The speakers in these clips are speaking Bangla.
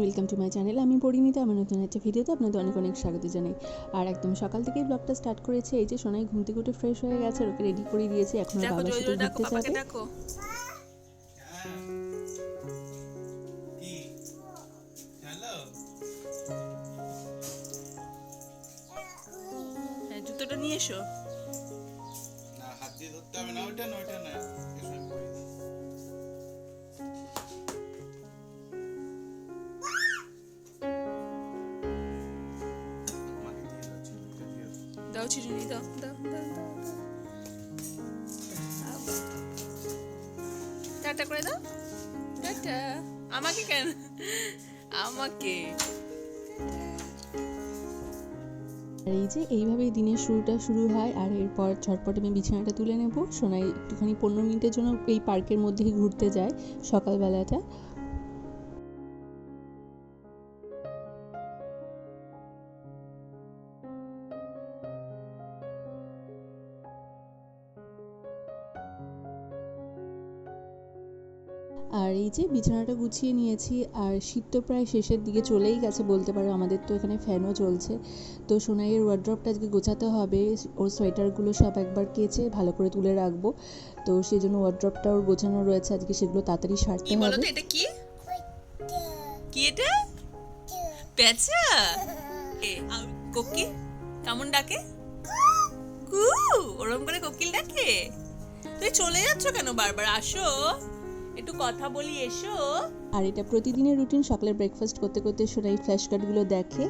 ওয়েলকাম টু মাই চ্যানেল আমি পরিণীতা আমার নতুন একটা ভিডিওতে আপনাদের অনেক অনেক স্বাগত জানাই। আর একদম সকাল থেকেই ব্লগটা স্টার্ট করেছে এই যে সোনাই ঘুম থেকে উঠে ফ্রেশ হয়ে গেছে আর ওকে রেডি করে দিয়েছে এখন দেখো বাবার সাথে ঘুরতে যাবে। হ্যাঁ জুতোটা নিয়ে এসো। দাও। করে দাও টাটা আমাকে কেন আমাকে আর এই যে এইভাবেই দিনের শুরুটা শুরু হয়, আর এরপর ঝটপট আমি বিছানাটা তুলে নেব। সোনাই একটুখানি পনেরো মিনিটের জন্য এই পার্কের মধ্যেই ঘুরতে যায় সকালবেলাটা। আর এই যে বিছানাটা গুছিয়ে নিয়েছি আর শীত তো প্রায় শেষের দিকে চলেই গেছে বলতে পারো আমাদের তো এখানে ফ্যানও চলছে তো সোনাইয়ের ওয়ার্ড্রপটা আজকে গোছাতে হবে ওর সোয়েটারগুলো সব একবার কেচে ভালো করে তুলে রাখব। তো সেই জন্য ওয়ার্ড্রপটা ওর গোছানো রয়েছে আজকে সেগুলো তাড়াতাড়ি সারতে বলো হবে। এটা কি? কি এটা? পেঁচা আর কোকিল? কেমন ডাকে? কু ওরম করে কোকিল ডাকে? তুই চলে যাচ্ছ কেন বারবার? আসো। একটু কথা বলি, এসো। আর এটা প্রতিদিনের রুটিন, সকালের ব্রেকফাস্ট করতে করতে সোনাই ফ্ল্যাশ কার্ডগুলো দেখে।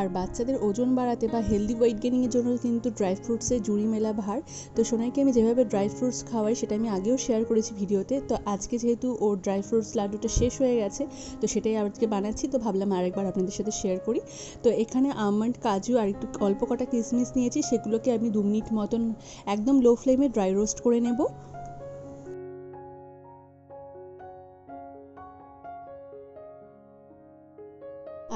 আর বাচ্চাদের ওজন বাড়াতে বা হেলদি ওয়েট গেনিংয়ের জন্য কিন্তু ড্রাই ফ্রুটসের জুড়ি মেলা ভার। তো সোনাইকে আমি যেভাবে ড্রাই ফ্রুটস খাওয়াই, সেটা আমি আগেও শেয়ার করেছি ভিডিওতে। তো আজকে যেহেতু ওর ড্রাই ফ্রুটস লাড্ডুটা শেষ হয়ে গেছে, তো সেটাই আজকে বানাচ্ছি। তো ভাবলাম আরেকবার আপনাদের সাথে শেয়ার করি। তো এখানে আমন্ড কাজু আর একটু অল্প কটা কিশমিশ নিয়েছি, সেগুলোকে আমি দু মিনিট মতন একদম লো ফ্লেমে ড্রাই রোস্ট করে নেব।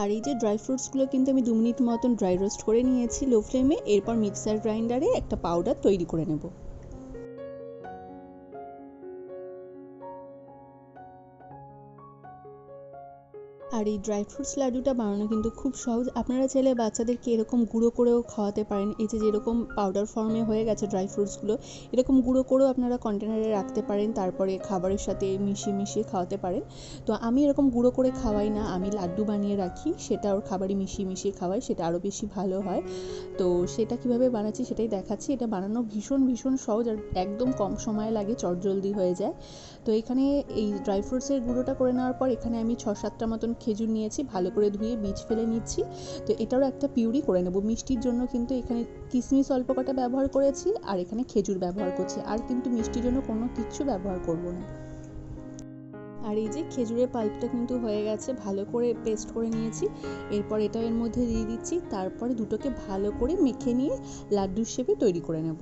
আর এই যে ড্রাই ফ্রুটসগুলো কিন্তু আমি দু মিনিট মতন ড্রাই রোস্ট করে নিয়েছি লো ফ্লেমে এরপর মিক্সার গ্রাইন্ডারে একটা পাউডার তৈরি করে নেব। আর এই ড্রাই ফ্রুটস লাড্ডুটা বানানো কিন্তু খুব সহজ। আপনারা চাইলে বাচ্চাদেরকে এরকম গুঁড়ো করেও খাওয়াতে পারেন। এই যে যেরকম পাউডার ফর্মে হয়ে গেছে ড্রাই ফ্রুটসগুলো এরকম গুঁড়ো করেও আপনারা কন্টেনারে রাখতে পারেন। তারপরে খাবারের সাথে মিশিয়ে মিশিয়ে খাওয়াতে পারেন। তো আমি এরকম গুঁড়ো করে খাওয়াই না, আমি লাড্ডু বানিয়ে রাখি। সেটা ওর খাবারে মিশিয়ে মিশিয়ে খাওয়াই, সেটা আরও বেশি ভালো হয়। তো সেটা কীভাবে বানাচ্ছি সেটাই দেখাচ্ছি। এটা বানানো ভীষণ ভীষণ সহজ আর একদম কম সময় লাগে, চটজলদি হয়ে যায়। তো এখানে এই ড্রাই ফ্রুটসের গুঁড়োটা করে নেওয়ার পর এখানে আমি ছ সাতটা মতন খেজুর নিয়েছি, ভালো করে ধুয়ে বীজ ফেলে নিচ্ছি। তো এটারও একটা পিউরি করে নেব। মিষ্টির জন্য কিন্তু এখানে কিশমিশ অল্প কটা ব্যবহার করেছি আর এখানে খেজুর ব্যবহার করছি। আর কিন্তু মিষ্টির জন্য কোনো কিচ্ছু ব্যবহার করব না। আর এই যে খেজুরের পাল্পটা কিন্তু হয়ে গেছে, ভালো করে পেস্ট করে নিয়েছি। এরপর এটা এর মধ্যে দিয়ে দিচ্ছি। তারপরে দুটোকে ভালো করে মেখে নিয়ে লাড্ডুর শেপে তৈরি করে নেব।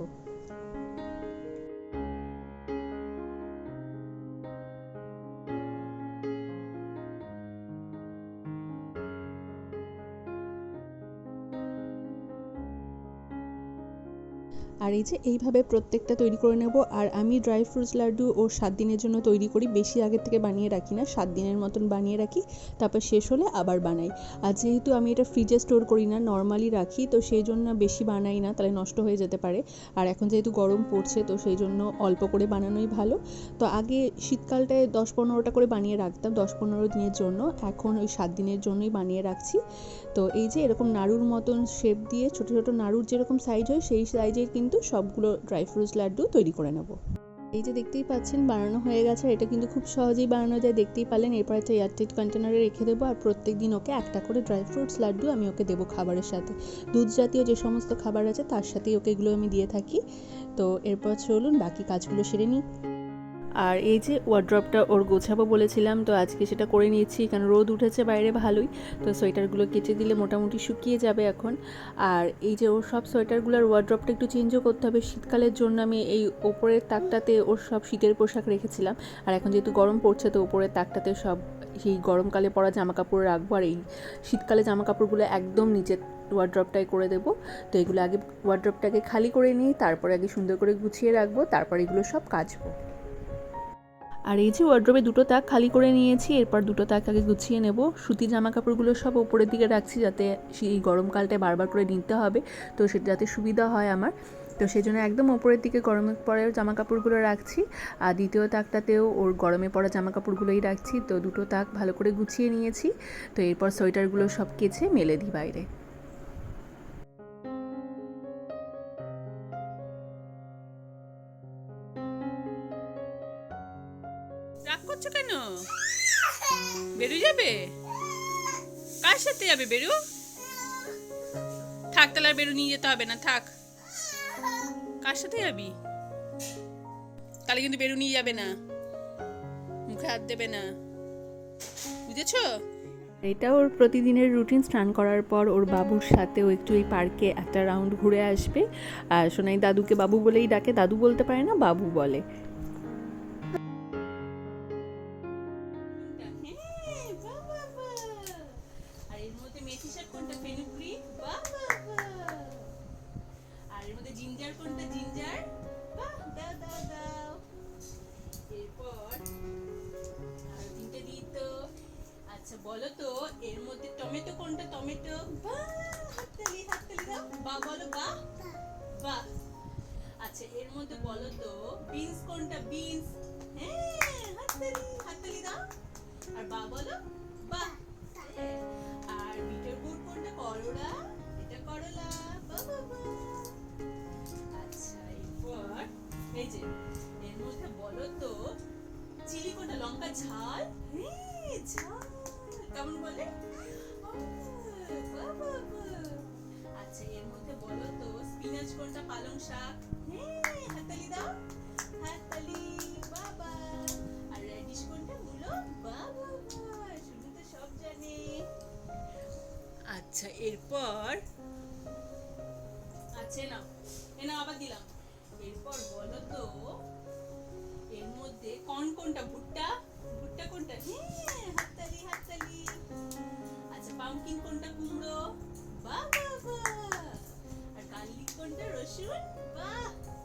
আর এই যে এইভাবে প্রত্যেকটা তৈরি করে নেব, আর আমি ড্রাই ফ্রুটস লাড্ডু ও সাত দিনের জন্য তৈরি করি, বেশি আগের থেকে বানিয়ে রাখি না, সাত দিনের মতন বানিয়ে রাখি, তারপর শেষ হলে আবার বানাই। আর যেহেতু আমি এটা ফ্রিজে স্টোর করি না নর্মালি রাখি, তো সেই জন্য বেশি বানাই না, তাহলে নষ্ট হয়ে যেতে পারে। আর এখন যেহেতু গরম পড়ছে, তো সেই জন্য অল্প করে বানানোই ভালো। তো আগে শীতকালটায় দশ পনেরোটা করে বানিয়ে রাখতাম, দশ পনেরো দিনের জন্য, এখন ওই সাত দিনের জন্যই বানিয়ে রাখছি। তো এই যে এরকম নাড়ুর মতন শেপ দিয়ে ছোট ছোট নাড়ুর যেরকম সাইজ হয়, সেই সাইজের কিন্তু সবগুলো ড্রাই ফ্রুটস লাড্ডু তৈরি করে নেব। এই যে দেখতেই পাচ্ছেন বানানো হয়ে গেছে এটা কিন্তু খুব সহজেই বানানো যায়, দেখতেই পারলেন। এরপর একটা এয়ারটাইট কন্টেনারে রেখে দেবো, আর প্রত্যেক দিন ওকে একটা করে ড্রাই ফ্রুটস লাড্ডু আমি ওকে দেবো খাবারের সাথে। দুধ জাতীয় যে সমস্ত খাবার আছে, তার সাথেই ওকে এগুলো আমি দিয়ে থাকি। তো এরপর চলুন বাকি কাজগুলো সেরে নিই। আর এই যে ওয়ার্ড্রপটা ওর গোছাবো বলেছিলাম, তো আজকে সেটা করে নিয়েছি কারণ রোদ উঠেছে বাইরে ভালোই, তো সোয়েটারগুলো কেচে দিলে মোটামুটি শুকিয়ে যাবে এখন। আর এই যে ওর সব সোয়েটারগুলোর ওয়ার্ড্রপটা একটু চেঞ্জও করতে হবে, শীতকালের জন্য আমি এই ওপরের তাকটাতে ওর সব শীতের পোশাক রেখেছিলাম। আর এখন যেহেতু গরম পড়ছে, তো ওপরের তাকটাতে সব সেই গরমকালে পরা জামা কাপড় রাখব, আর এই শীতকালে জামা কাপড়গুলো একদম নিচে ওয়ার্ড্রপটাই করে দেবো। তো এগুলো আগে ওয়ার্ড্রপটাকে খালি করে নিই তারপরে আগে সুন্দর করে গুছিয়ে রাখব, তারপর এগুলো সব কাচবো। আর এই যে ওয়ার্ড্রোবে দুটো তাক খালি করে নিয়েছি, এরপর দুটো তাক আগে গুছিয়ে নেব। সুতি জামা কাপড়গুলো সব ওপরের দিকে রাখছি যাতে সেই গরমকালটায় বারবার করে নিতে হবে, তো সেটা যাতে সুবিধা হয় আমার। তো সেই জন্য একদম ওপরের দিকে গরমে পরে জামা কাপড়গুলো রাখছি, আর দ্বিতীয় তাকটাতেও ওর গরমে পড়া জামা কাপড়গুলোই রাখছি। তো দুটো তাক ভালো করে গুছিয়ে নিয়েছি, তো এরপর সোয়েটারগুলো সব কেচে মেলে দিই বাইরে। করছ কেন? বেরু যাবে? কার সাথে যাবে বেরু? থাক তাহলে আর বেরু নিয়ে যেতে হবে না, থাক। কার সাথে যাবি? তাহলে কিন্তু বেরু নিয়ে যাবে না। মুখে হাত দেবে না। বুঝেছ? এটা ওর প্রতিদিনের রুটিন স্নান করার পর ওর বাবুর সাথেও একটু এই পার্কে একটা রাউন্ড ঘুরে আসবে। আর সোনাই দাদুকে বাবু বলেই ডাকে। দাদু বলতে পারে না, বাবু বলে। বাহ। আচ্ছা এর মধ্যে বলো তো বিনস কোনটা? বিনস হ্যাঁ হাততালি হাততালি দাও। আর বা বলো? বাহ। আর বিটের গুড় কোনটা? করলা। এটা করলা। বাহ বাহ। আচ্ছা এরপর এই যে এর মধ্যে বলো তো চিলি কোনটা? লঙ্কা ঝাল? হ্যাঁ ঝাল। কেমন বলে? বাহ, বাহ। আচ্ছা এর মধ্যে বলো তো স্পিনাচ কোনটা? পালং শাক। হ্যাঁ হাততালি দাও। হাততালি, বাবা। আর রেডিশ কোনটা? মূলো বাবা শুধু তো সব জানে। আচ্ছা এরপর? আচ্ছা না এ না আবার দিলাম। এরপর বলো তো, এর মধ্যে কোন কোনটা? ভুট্টা? ভুট্টা কোনটা? হ্যাঁ হাততালি হাততালি। আচ্ছা পামকিন কোনটা? কুমড়ো।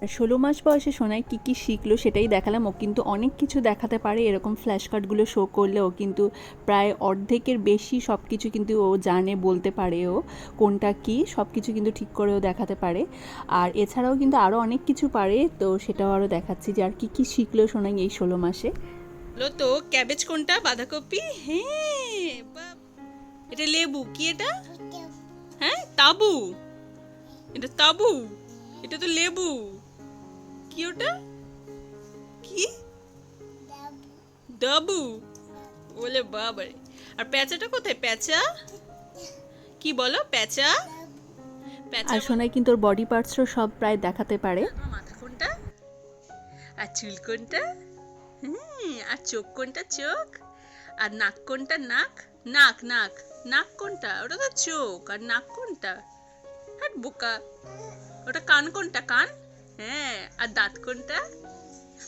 ষোলো মাস বয়সে সোনাই কী কী শিখলো সেটাই দেখালাম। ও কিন্তু অনেক কিছু দেখাতে পারে এরকম ফ্ল্যাশ কার্ডগুলো শো করলে ও কিন্তু প্রায় অর্ধেকের বেশি সব কিছু কিন্তু ও জানে বলতে পারে ও কোনটা কি সব কিছু কিন্তু ঠিক করেও দেখাতে পারে। আর এছাড়াও কিন্তু আরও অনেক কিছু পারে তো সেটাও আরও দেখাচ্ছি যে আর কী কী শিখলো সোনাই এই ষোলো মাসে। তো ক্যাবেজ কোনটা? বাঁধাকপি? হ্যাঁ। এটা লেবু কি এটা? হ্যাঁ তাবু। এটা তাবু? এটা তো লেবু। কি ওটা কি? ডাবু। বলে বাবারে। আর প্যাঁচাটা কোথায়? প্যাঁচা? কি বলো? প্যাঁচা? প্যাঁচা আর সোনাই কিন্তু ওর বডি পার্টসও সব প্রায় দেখাতে পারে। মাথা কোনটা? আর চুল কোনটা? হুম আর চোখ কোনটা? চোখ। আর নাক কোনটা? নাক। নাক নাক। নাক কোনটা? ওটা তো চোখ। আর নাক কোনটা? হাট বোকা। ওটা কান কোনটা? কান? হ্যাঁ আর দাঁত কোনটা?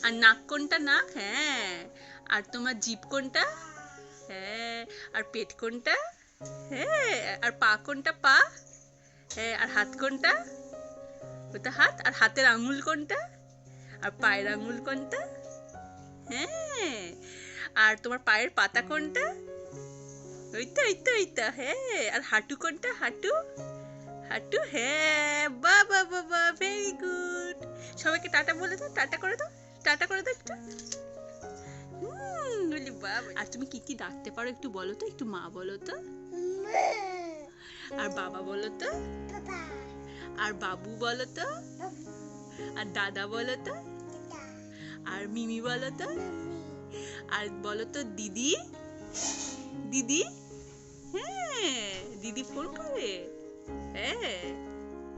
আর নাক কোনটা? নাক হ্যাঁ। আর তোমার জিভ কোনটা? হ্যাঁ। আর পেট কোনটা? হ্যাঁ। আর পা কোনটা? পা। হ্যাঁ। আর হাত কোনটা? ওটা হাত। আর হাতের আঙুল কোনটা? আর পায়ের আঙুল কোনটা? হ্যাঁ। আর তোমার পায়ের পাতা কোনটা? ওইটা ওইটা ওই তো ওই তো হ্যাঁ। আর হাঁটু কোনটা? হাঁটু? হাঁটু? হ্যাঁ বাবা বাবা ভেরি গুড সবাইকে টাটা বলে দাও, টাটা করে দাও, টাটা করে দাও একটু। বলি, বাবা। আর তুমি কি কি ডাকতে পারো একটু বলো তো, একটু মা বলো তো। আর বাবা বলো তো। আর বাবু বলো তো। আর দাদা বলো তো। আর মিমি বলো তো। আর বলো তো, দিদি? দিদি? হ্যাঁ দিদি ফোন করে। হ্যাঁ।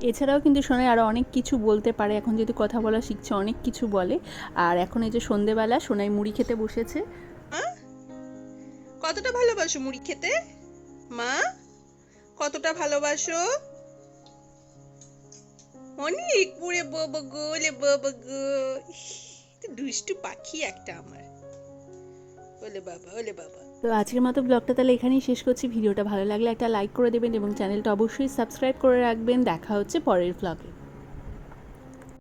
এছাড়াও কিন্তু সোনাই আরও অনেক কিছু বলতে পারে। এখন যদি কথা বলা শিখছে অনেক কিছু বলে। আর এখন এই যে সন্ধেবেলা সোনাই মুড়ি খেতে বসেছে। কতটা ভালোবাসো মুড়ি খেতে? মা? কতটা ভালোবাসো? অনেক পুরে বাবা গো লে বাবা গো। দুষ্টু পাখি একটা আমার। ওলে বাবা ওলে বাবা। তো আজকের মতো ব্লগটা তাহলে এখানেই শেষ করছি। ভিডিওটা ভালো লাগলে একটা লাইক করে দেবেন এবং চ্যানেলটা অবশ্যই সাবস্ক্রাইব করে রাখবেন। দেখা হচ্ছে পরের ব্লগে